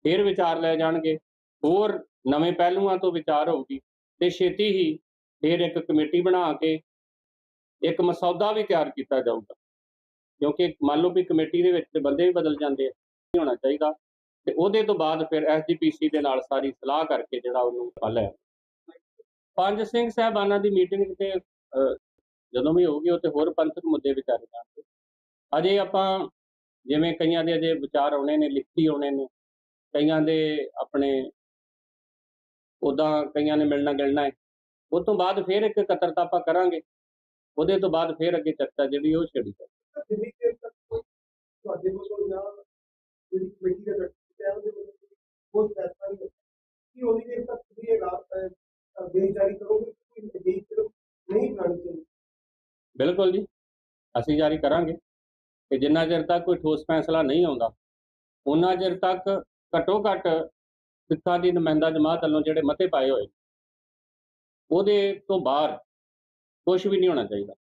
ਫਿਰ ਵਿਚਾਰ ਲੈ ਜਾਣਗੇ, ਹੋਰ ਨਵੇਂ ਪਹਿਲੂਆਂ ਤੋਂ ਵਿਚਾਰ ਹੋਊਗੀ ਤੇ ਛੇਤੀ ਹੀ ਫਿਰ ਇੱਕ ਕਮੇਟੀ ਬਣਾ ਕੇ ਇੱਕ ਮਸੌਦਾ ਵੀ ਤਿਆਰ ਕੀਤਾ ਜਾਊਗਾ। ਕਿਉਂਕਿ ਮੰਨ ਲਓ ਵੀ ਕਮੇਟੀ ਦੇ ਵਿੱਚ ਬੰਦੇ ਵੀ ਬਦਲ ਜਾਂਦੇ ਆ, ਨਹੀਂ ਹੋਣਾ ਚਾਹੀਦਾ। ਤੇ ਉਹਦੇ ਤੋਂ ਬਾਅਦ ਫਿਰ ਐਸਜੀਪੀਸੀ ਦੇ ਨਾਲ ਸਾਰੀ ਸਲਾਹ ਕਰਕੇ ਜਿਹੜਾ ਉਹਨੂੰ ਹੱਲ ਹੈ ਪੰਜ ਸਿੰਘ ਸਾਹਿਬਾਨਾਂ ਦੀ ਮੀਟਿੰਗ ਤੇ ਜਦੋਂ ਵੀ ਹੋਊਗੀ ਉੱਥੇ ਹੋਰ ਪੰਥਕ ਮੁੱਦੇ ਵਿਚਾਰੇ ਜਾਣਗੇ। ਅਜੇ ਆਪਾਂ ਜਿਵੇਂ ਕਈਆਂ ਦੇ ਅਜੇ ਵਿਚਾਰ ਆਉਣੇ ਨੇ, ਲਿਖਤੀ ਆਉਣੇ ਨੇ, ਕਈਆਂ ਦੇ ਆਪਣੇ ਉਦਾਂ ਕਈਆਂ ਨੇ ਮਿਲਣਾ ਗਿਲਣਾ ਹੈ ਉਸ ਤੋਂ ਬਾਅਦ ਫਿਰ ਇੱਕ ਇਕੱਤਰਤਾ ਆਪਾਂ ਕਰਾਂਗੇ, ਉਹਦੇ ਤੋਂ ਬਾਅਦ ਫਿਰ ਅੱਗੇ ਚਰਚਾ ਜਿਹੜੀ ਉਹ ਛੇੜੀ ਜਾਵੇ ਤੁਹਾਡੇ ਕੋਲ ਜਾਂ ਜਿਹੜੀ ਕਮੇਟੀ ਦਾ ਗਠਨ ਹੈ, ਉਹਦੇ ਵੱਲੋਂ ਕੋਈ ਫੈਸਲਾ ਨਹੀਂ ਕਿ ਉਹਦੀ ਦੇਰ ਤੱਕ ਤੁਸੀਂ ਇਹ ਰਾਤ ਦੇਸ਼ ਕਰੋਗੇ ਕੋਈ ਅਜਿਹੀ ਫਿਲਮ ਨਹੀਂ ਬਣਾਉਣੀ ਚਾਹੀਦੀ? ਬਿਲਕੁਲ ਜੀ। ਅਸੀਂ ਜਾਰੀ ਕਰਾਂਗੇ ਕਿ ਜਿੰਨਾ ਚਿਰ ਤੱਕ ਕੋਈ ਠੋਸ ਫੈਸਲਾ ਨਹੀਂ ਆਉਂਦਾ ਉਹਨਾਂ ਚਿਰ ਤੱਕ ਘੱਟੋ ਘੱਟ ਸਿੱਖਾਂ ਦੀ ਨੁਮਾਇੰਦਾ ਜਮਾਤ ਵੱਲੋਂ ਜਿਹੜੇ ਮਤੇ ਪਾਏ ਹੋਏ, ਉਹਦੇ ਤੋਂ ਬਾਹਰ ਕੁਝ ਵੀ ਨਹੀਂ ਹੋਣਾ ਚਾਹੀਦਾ।